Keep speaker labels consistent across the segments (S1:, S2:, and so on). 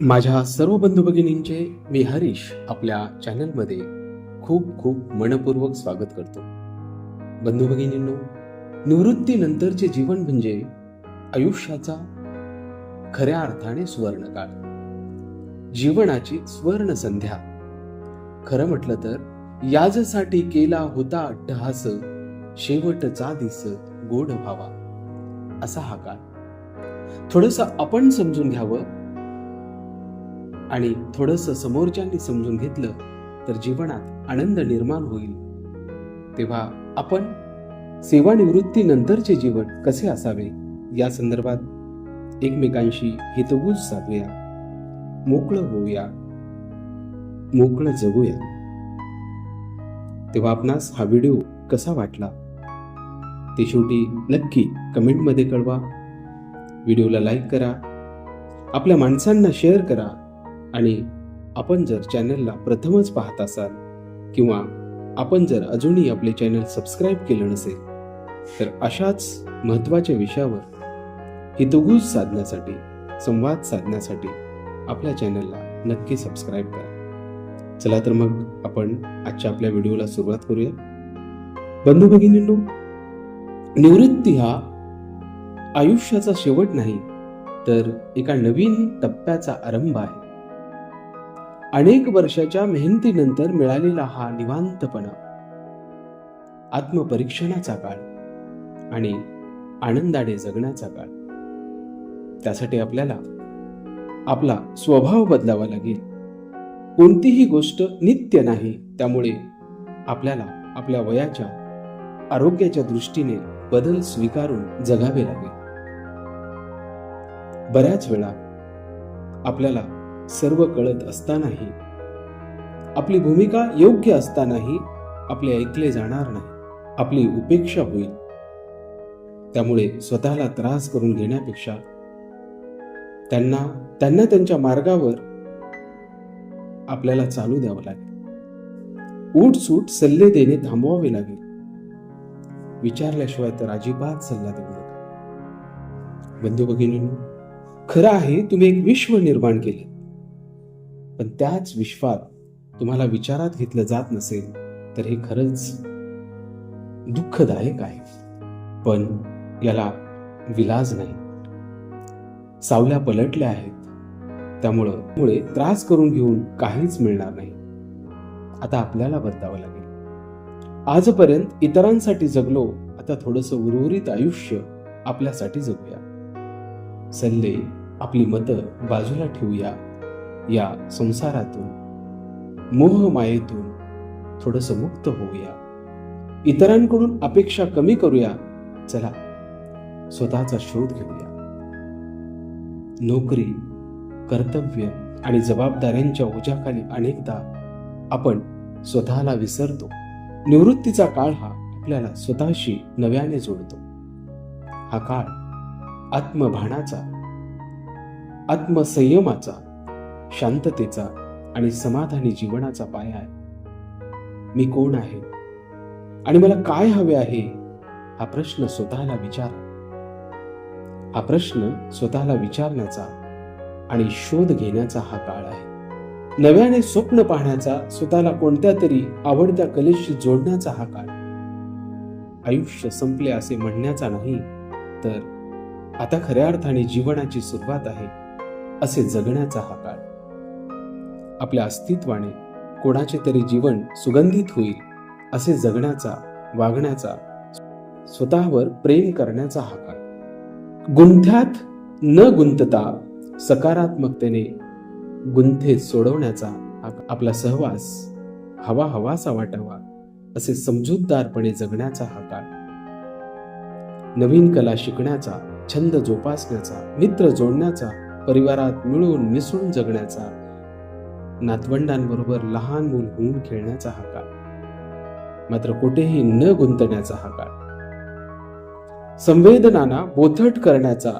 S1: माझ्या सर्व बंधू भगिनींचे मी हरीश आपल्या चॅनलमध्ये खूप खूप मनपूर्वक स्वागत करतो. बंधू भगिनींनो निवृत्तीनंतरचे जीवन म्हणजे आयुष्याचा खऱ्या अर्थाने सुवर्णकाळ. जीवनाची स्वर्ण संध्या खरं म्हटलं तर याजसाठी केला होता अट्टहास शेवटचा दिस गोड व्हावा असा हा काळ. थोडस आपण समजून घ्यावं आणि थोडंसं समोरच्यांनी समजून घेतलं तर जीवनात आनंद निर्माण होईल. तेव्हा आपण सेवानिवृत्तीनंतरचे जीवन कसे असावे? या संदर्भात एकमेकांशी हितगुज साधूया. मोकळं होऊया. मोकळं जगूया. तेव्हा आपणास हा व्हिडिओ कसा वाटला? ते शेवटी नक्की कमेंटमध्ये कळवा. व्हिडिओला लाईक करा. आपल्या माणसांना शेअर करा. आणि आपण जर चॅनलला प्रथमच पाहत असाल किंवा आपण जर अजूनही आपले चॅनल सबस्क्राईब केलं नसेल तर अशाच महत्त्वाच्या विषयावर हितगुज साधण्यासाठी संवाद साधण्यासाठी आपल्या चॅनलला नक्की सबस्क्राईब करा. चला तर मग आपण आजच्या आपल्या व्हिडिओला सुरुवात करूया. बंधू भगिनींनो निवृत्ती हा आयुष्याचा शेवट नाही तर एका नवीन टप्प्याचा आरंभ आहे. अनेक वर्षाच्या मेहनतीनंतर मिळालेला हा निवांतपणा. आत्मपरीक्षणाचा काळ आणि आनंदाने जगण्याचा काळ. त्यासाठी आपल्याला आपला स्वभाव बदलावा लागेल. कोणतीही गोष्ट नित्य नाही त्यामुळे आपल्याला आपल्या वयाच्या आरोग्याच्या दृष्टीने बदल स्वीकारून जगावे लागेल. बऱ्याच वेळा आपल्याला सर्व कळत असतानाही आपली भूमिका योग्य असतानाही आपले ऐकले जाणार नाही. आपली उपेक्षा होईल. त्यामुळे स्वतःला त्रास करून घेण्यापेक्षा त्यांना त्यांना त्यांच्या मार्गावर आपल्याला चालू द्यावं लागेल. उठसूट सल्ले देणे थांबवावे लागेल. विचारल्याशिवाय तर अजिबात सल्ला देऊ नका. बंधू भगिनींनो खरं आहे तुम्ही एक विश्व निर्माण केले. पण त्याच विश्वात तुम्हाला विचारात घेतलं जात नसेल तर हे खरंच दुःखदायक आहे. पण याला विलाज नाही. सावल्या पलटल्या आहेत. त्यामुळं मुळे त्रास करून घेऊन काहीच मिळणार नाही. आता आपल्याला बदलावं लागेल. आजपर्यंत इतरांसाठी जगलो आता थोडस उर्वरित आयुष्य आपल्यासाठी जगूया. सल्ले आपली मतं बाजूला ठेवूया. या संसारातून मोहमायेतून थोडस मुक्त होऊया. इतरांकडून अपेक्षा कमी करूया. चला स्वतःचा शोध घेऊया. नोकरी कर्तव्य आणि जबाबदाऱ्यांच्या ओझ्याखाली अनेकदा आपण स्वतःला विसरतो. निवृत्तीचा काळ हा आपल्याला स्वतःशी नव्याने जोडतो. हा काळ आत्मभानाचा आत्मसंयमाचा शांततेचा आणि समाधानी जीवनाचा पाया आहे. मी कोण आहे? आणि मला काय हवे आहे? हा प्रश्न स्वतःला विचार. हा प्रश्न स्वतःला विचारण्याचा आणि शोध घेण्याचा हा काळ आहे. नव्याने स्वप्न पाहण्याचा स्वतःला कोणत्या तरी आवडत्या कलेशी जोडण्याचा हा काळ. आयुष्य संपले असे म्हणण्याचा नाही तर आता खऱ्या अर्थाने जीवनाची सुरुवात आहे असे जगण्याचा हा काळ. आपल्या अस्तित्वाने कोणाचे तरी जीवन सुगंधित होईल असे जगण्याचा वागण्याचा स्वतःवर प्रेम करण्याचा हा काळ. गुंथ्यात न गुंतता सकारात्मकतेने गुंथे सोडवण्याचा आपला सहवास हवा हवासा वाटावा असे समजूतदारपणे जगण्याचा हा काळ. नवीन कला शिकण्याचा छंद जोपासण्याचा मित्र जोडण्याचा परिवारात मिळून मिसळून जगण्याचा नातवंडांबरोबर लहान मूल होऊन खेळण्याचा हा काळ. मात्र कुठेही न गुंतण्याचा हा काळ. संवेदनांना बोथट करण्याचा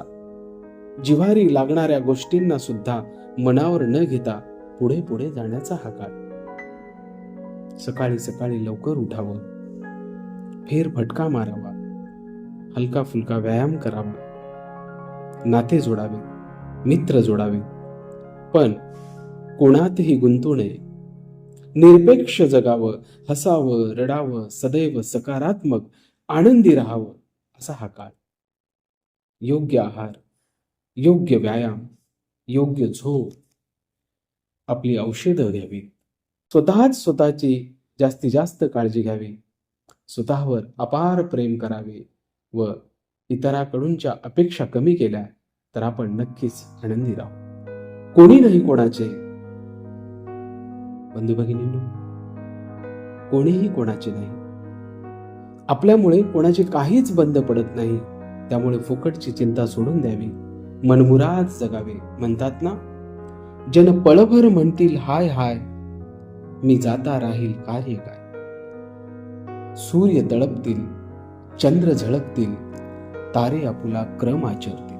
S1: जिव्हारी लागणाऱ्या गोष्टींना सुद्धा मनावर न घेता पुढे पुढे जाण्याचा हा काळ. सकाळी सकाळी लवकर उठावं फेर फटका मारावा हलका फुलका व्यायाम करावा. नाते जोडावे मित्र जोडावे. पण कोणातही गुंतू नये. निरपेक्ष जगावं हसावं रडावं सदैव सकारात्मक आनंदी राहावं असा हा काळ. योग्य आहार योग्य व्यायाम योग्य झोप आपली औषधं घ्यावी स्वतःच स्वतःची जास्तीत जास्त काळजी घ्यावी. स्वतःवर अपार प्रेम करावे व इतराकडूनच्या अपेक्षा कमी केल्या तर आपण नक्कीच आनंदी राहू. कोणी नाही कोणाचे बंधू भगिनींनो कोणीही कोणाचे नाही. आपल्यामुळे कोणाचे काहीच बंद पडत नाही. त्यामुळे फुकटची चिंता सोडून द्यावी. मनमुराद जगावे म्हणतात ना जन पळभर म्हणतील हाय हाय मी जाता राहील कार्य काय? सूर्य तळपतील चंद्र झळकतील तारे आपुला क्रम आचरतील.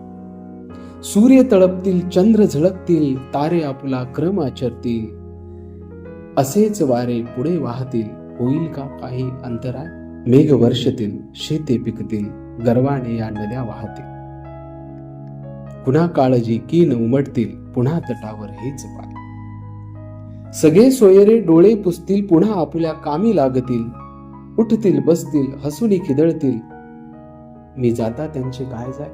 S1: सूर्य तळपतील चंद्र झळकतील तारे आपुला क्रम आचरतील. असेच वारे पुढे वाहतील. होईल का काही अंतराय मेघ वर्षतील शेते पिकतील. गर्वाने या नद्या वाहतील. पुन्हा काळजी कीन उमटतील. पुन्हा तटावर हेच पाय सगळे सोयरे डोळे पुसतील. पुन्हा आपल्या कामी लागतील. उठतील बसतील हसुनी खिदळतील. मी जाता त्यांचे काय जाय?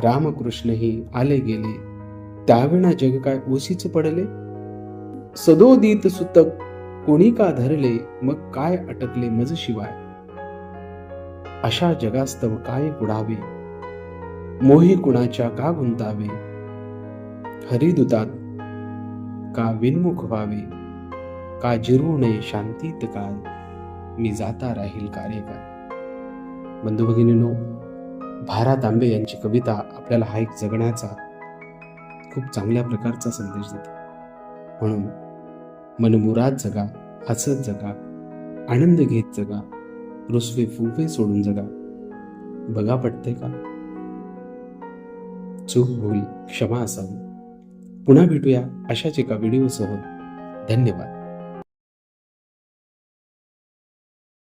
S1: रामकृष्णही आले गेले. त्यावेळा जग काय ओशीच पडले? सदोदित सुतक कोणी का धरले मग काय अटकले मज शिवाय? अशा जगास्तव काय बुडावे? मोही कुणाच्या का गुंतावे? हरिदुतात का विनमुख व्हावे? का जिरू नये शांतीत काल? मी जाता राहील कार्यकाळ बंधू भगिनीनो भारा तांबे यांची कविता आपल्याला हा एक जगण्याचा खूप चांगल्या प्रकारचा संदेश देते. म्हणून मनमुराद जगा हसत जगा आनंद घेत जगा रुसवे फुफे सोडून जगा. बघा पडते का? चूक भूल क्षमा असावी. पुन्हा भेटूया अशाच एका व्हिडिओसह धन्यवाद.